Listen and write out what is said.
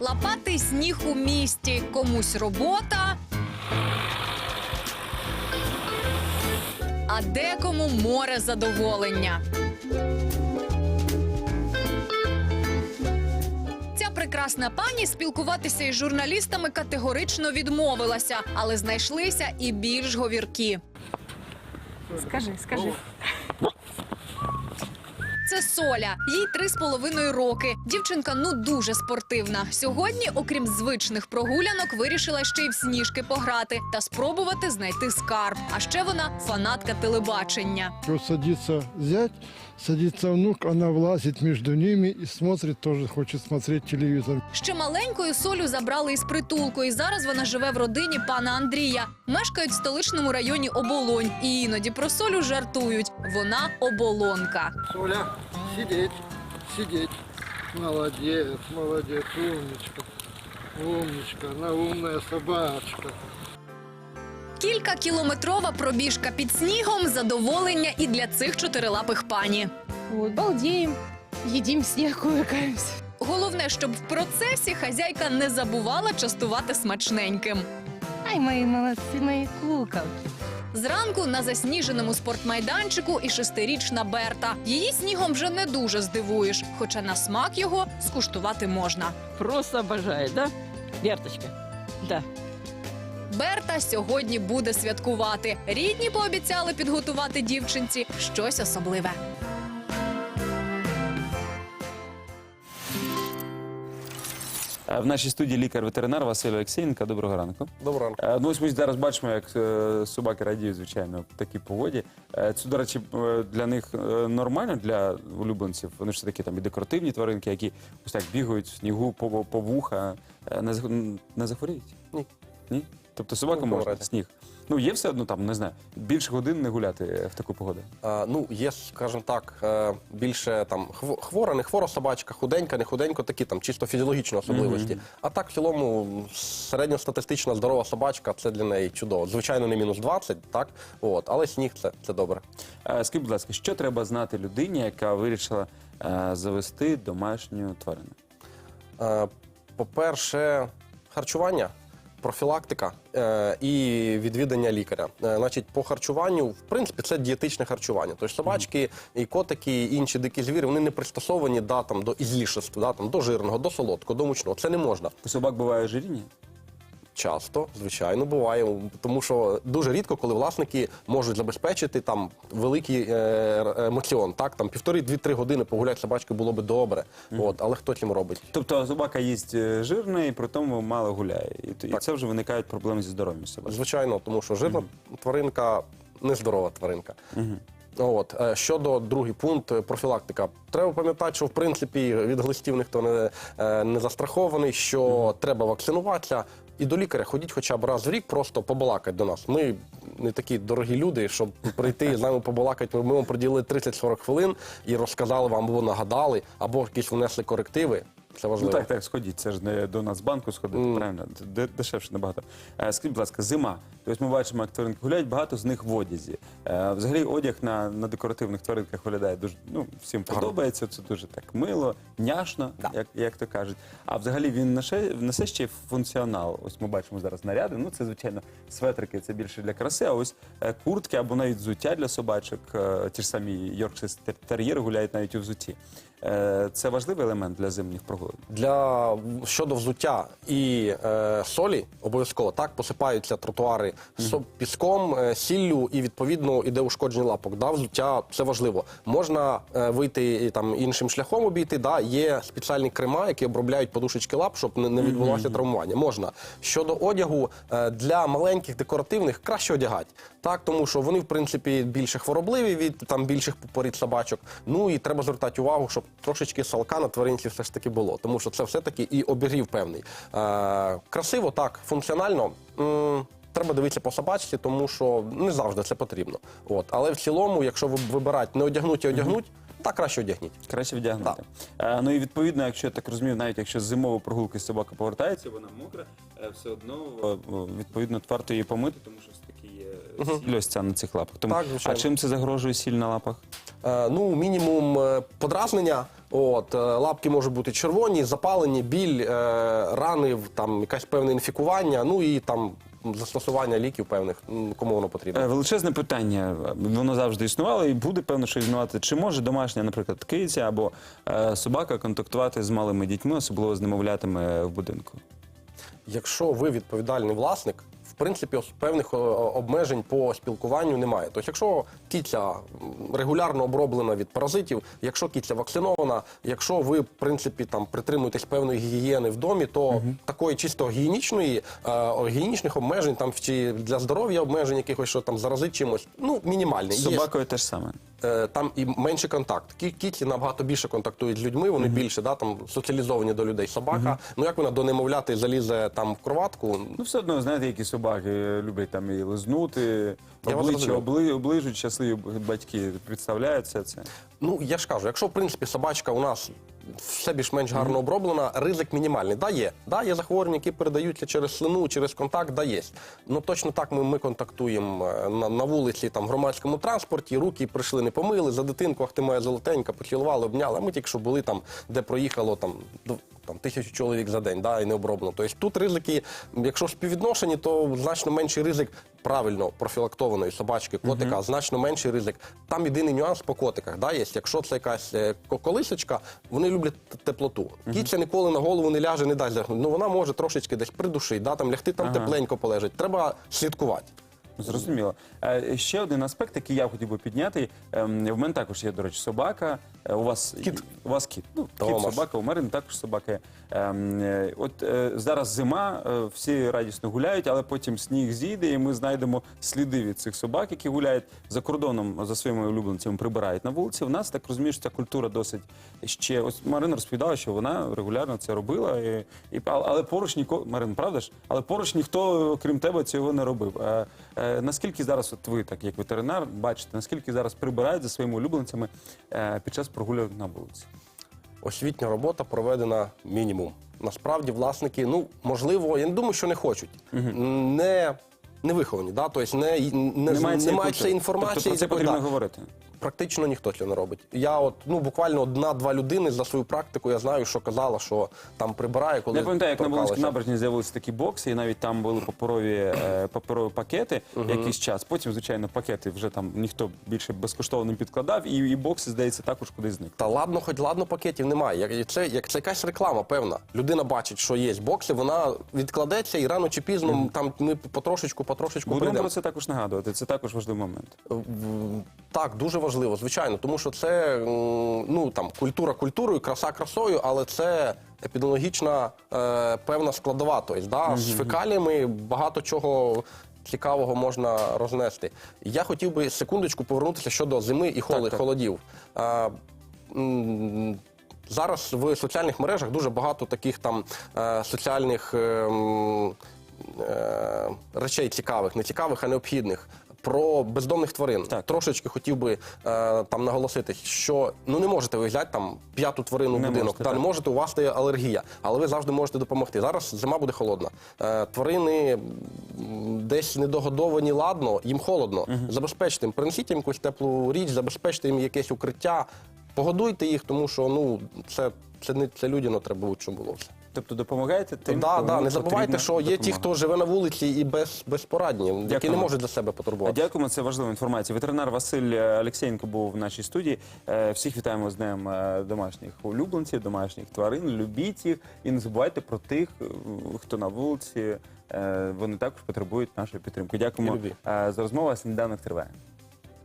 Лапати сніг у місті, комусь робота. А декому море задоволення. Ця прекрасна пані спілкуватися із журналістами категорично відмовилася, але знайшлися і більш говіркі. Скажи, скажи. Це Соля, їй три з половиною роки. Дівчинка ну дуже спортивна. Сьогодні, окрім звичних прогулянок, вирішила ще й в сніжки пограти та спробувати знайти скарб. А ще вона фанатка телебачення. Вот садится зять, садится внук, она влазит между ними и смотрит, тоже хочет смотреть телевизор. Ще маленькою Солю забрали із притулку, і зараз вона живе в родині пана Андрія. Мешкають в столичному районі Оболонь. І іноді про Солю жартують. Вона оболонка. Соля, сидеть, сидеть. Молодец, молодец, умничка. Умничка, она умная собачка. Кількакілометрова пробіжка під снігом задоволення і для цих чотирилапих пані. Вот, балдеем, едим снег, кувыркаемся. Головне, щоб в процесі хазяйка не забувала частувати смачненьким. Ай, мои молодцы, мои куколки. Зранку на засніженому спортмайданчику і шестирічна Берта. Її снігом вже не дуже здивуєш, хоча на смак його скуштувати можна. Просто бажаю, да? Берточка? Да. Берта сьогодні буде святкувати. Рідні пообіцяли підготувати дівчинці щось особливе. В нашій студії лікар-ветеринар Василь Олексієнко. Доброго ранку. Доброго ранку. Е, Ну, ось ми зараз бачимо, як е, собаки радіють, звичайно, в такій погоді. Е, Це, до речі, е, для них е, нормально для улюбленців. Вони ж такі там і декоративні тваринки, які ось так бігають в снігу по, по вуха. Е, не захворіють? Ні. Ні? Тобто собака Ну, може помирати. сніг. Ну, є все одно там, не знаю, більше годин не гуляти е, в таку погоду. А, ну, є, скажімо так, е, більше там хво- хвора, не хвора собачка, худенька, не худенька, такі там чисто фізіологічні особливості. А так, в цілому, середньостатистична здорова собачка це для неї чудово. Звичайно, не мінус 20, так? От, але сніг це, це добре. Е, Скажіть, будь ласка, що треба знати людині, яка вирішила е, завести домашню тварину? Е, По-перше, харчування, профілактика е, і відвідання лікаря. Е, Значить, по харчуванню, в принципі, це дієтичне харчування. Тобто собачки, і котики, і інші дикі звірі, вони не пристосовані да, там, до ізлішеств, да, там, до жирного, до солодкого, до мучного. Це не можна. У собак буває жирні? Часто, звичайно, буває, тому що дуже рідко, коли власники можуть забезпечити там великий е, емоціон, так там півтори-дві-три години погуляти собачки було би добре. От, але хто цим робить? Тобто собака їсть е, жирне і при тому мало гуляє. І, і це вже виникають проблеми зі здоров'ям собаки. Звичайно, тому що жирна тваринка нездорова тваринка. От е, щодо другий пункт е, профілактика. Треба пам'ятати, що в принципі від глистів ніхто не, е, не застрахований, що треба вакцинуватися. І до лікаря ходіть хоча б раз в рік, просто побалакати до нас. Ми не такі дорогі люди, щоб прийти з нами побалакати. Ми вам приділили 30-40 хвилин і розказали вам, або нагадали, або якісь внесли корективи. Це важливо. Ну так, так, сходіть. Це ж не до Нацбанку сходити, Мгм. правильно? Де- дешевше набагато. Е, Скажіть, будь ласка, зима. Ось ми бачимо, як тваринки гуляють, багато з них в одязі. Е, Взагалі одяг на, на декоративних тваринках виглядає дуже, ну, всім подобається, це дуже так мило, няшно, Да. як, як то кажуть. А взагалі він несе, несе ще функціонал. Ось ми бачимо зараз наряди. Ну, це, звичайно, светрики, це більше для краси, а ось е, куртки або навіть взуття для собачок. Ті ж самі йоркшир тер'єри гуляють навіть у взутті. Е, Це важливий елемент для зимніх прогулянок. Для щодо взуття і е, солі обов'язково так посипаються тротуари з піском, е, сіллю і відповідно іде ушкодження лапок. Да, взуття це важливо. Можна е, вийти і, там іншим шляхом обійти. Да, є спеціальні крема, які обробляють подушечки лап, щоб не, не відбулося травмування. Можна щодо одягу е, для маленьких декоративних краще одягати. Так, тому що вони в принципі більше хворобливі від там більших порід собачок. Ну і треба звертати увагу, щоб трошечки салка на тваринці все ж таки було, тому що це все таки і обігрів певний. Е, красиво, так, функціонально. м, Треба дивитися по собачці, тому що не завжди це потрібно. От, але в цілому, якщо ви вибираєте не одягнуть і одягнуть, так краще одягніть. Краще вдягнути. Е, ну і відповідно, якщо я так розумію, навіть якщо з зимової прогулки собака повертається, вона мокра, е, все одно е, відповідно варто її помити, тому що все таки є сіль ось ця на цих лапах. Тому, Так, а чим це загрожує сіль на лапах? Е, ну, мінімум е, подразнення. От, е, лапки можуть бути червоні, запалені, біль, рани, там, якесь певне інфікування, ну і там застосування ліків певних, кому воно потрібно. Величезне питання. Воно завжди існувало і буде певно, що існувати. Чи може домашня, наприклад, киця або е, собака контактувати з малими дітьми, особливо з немовлятами в будинку? Якщо ви відповідальний власник, в принципі, певних обмежень по спілкуванню немає. Тобто, якщо м, регулярно оброблена від паразитів, якщо кіця вакцинована, якщо ви, в принципі, там притримуєтесь певної гігієни в домі, то такої чисто гігієнічної, е, гігієнічних обмежень там чи для здоров'я обмежень якихось, що там заразить чимось, ну мінімальні. З собакою теж саме. Е, там і менший контакт. Кі- Кіті набагато більше контактують з людьми, вони більше да, там, соціалізовані до людей. Собака, ну як вона до немовляти залізе там в кроватку, Ну, все одно, знаєте, які собаки люблять там і лизнути, обличчя, обли, оближуть щасливі батьки, представляють все це. Ну, я ж кажу, якщо в принципі собачка у нас все більш-менш гарно оброблена, ризик мінімальний. Да, є. Да, є захворювання, які передаються через слину, через контакт, да, є. Ну точно так ми, ми контактуємо е, на, на вулиці, там, в громадському транспорті, руки прийшли, не помили, за дитинку, ах ти моя золотенька, поцілували, обняли. А ми тільки що були там, де проїхало там. Там тисячу чоловік за день, да, і не оброблено. Тобто тут ризики, якщо співвідношені, то значно менший ризик правильно профілактованої собачки, котика, значно менший ризик. Там єдиний нюанс по котиках. Да, є. Якщо це якась е, колисочка, вони люблять теплоту. Кіця ніколи на голову не ляже, не дасть. Ну вона може трошечки десь придушити, да, там лягти, там Ага. тепленько полежить. Треба слідкувати. Зрозуміло. Е, Ще один аспект, який я хотів би підняти. Ем, В мене також є, до речі, собака. Е, У вас Кіт. У вас кіт. Ну, кіт, собака, у Марини також собака. є. Ем, е, От е, зараз зима, е, всі радісно гуляють, але потім сніг зійде, і ми знайдемо сліди від цих собак, які гуляють за кордоном за своїми улюбленцями, прибирають на вулиці. В нас так розумієш, ця культура досить ще. Ось Марина розповідала, що вона регулярно це робила. І, і, але поруч ніко Марин, правда ж? Але поруч ніхто, крім тебе, цього не робив. Е, е, наскільки зараз, от ви, так як ветеринар, бачите, наскільки зараз прибирають за своїми улюбленцями е, під час прогулянок на вулиці? Освітня робота проведена мінімум. Насправді, власники, ну можливо, я не думаю, що не хочуть. Не, не виховані, да? тобто не, не, не немає, цієї цієї інформації. Тобто про це потрібно да. говорити. Практично ніхто цього не робить. Я от ну буквально одна-два людини за свою практику я знаю, що казала, що там прибирає, коли Я пам'ятаю, як на Волинській набережні з'явилися такі бокси, і навіть там були паперові, е, паперові пакети якийсь час. Потім, звичайно, пакети вже там ніхто більше безкоштовно підкладав, і, і бокси, здається, також кудись зникли. Та ладно, хоч ладно, пакетів немає. Як це як це якась реклама, певна. Людина бачить, що є бокси, вона відкладеться і рано чи пізно там ми потрошечку, потрошечку Будемо про це також нагадувати. Це також важливий момент. Так, дуже важливо, звичайно, тому що це ну там культура культурою, краса красою, але це епідеміологічна е, певна складова. Тобто, да, з фекаліями багато чого. Цікавого можна рознести. Я хотів би секундочку повернутися щодо зими і Так, так. холодів. Е, зараз в соціальних мережах дуже багато таких там е, соціальних е, е, речей цікавих, не цікавих, а необхідних. Про бездомних тварин Так. трошечки хотів би е, там наголосити, що ну не можете ви взяти там п'яту тварину в Не будинок, можете, та, не так. можете, у вас є алергія, але ви завжди можете допомогти. Зараз зима буде холодна. Е, тварини м, десь недогодовані, ладно, їм холодно. Забезпечте їм, принесіть їм якусь теплу річ, забезпечте їм якесь укриття, погодуйте їх, тому що ну це, це не це людяно треба бути, щоб було все. Тобто допомагаєте тим, да, да, не забувайте, що є ті, хто живе на вулиці і без, безпорадні, які не можуть за себе потурбувати. Дякуємо, це важлива інформація. Ветеринар Василь е, Олексєєнко був в нашій студії. Е, Всіх вітаємо з днем е, домашніх улюбленців, домашніх тварин. Любіть їх і не забувайте про тих, е, хто на вулиці. Е, Вони також потребують нашої підтримки. Дякуємо е, за розмову. Сніданок триває.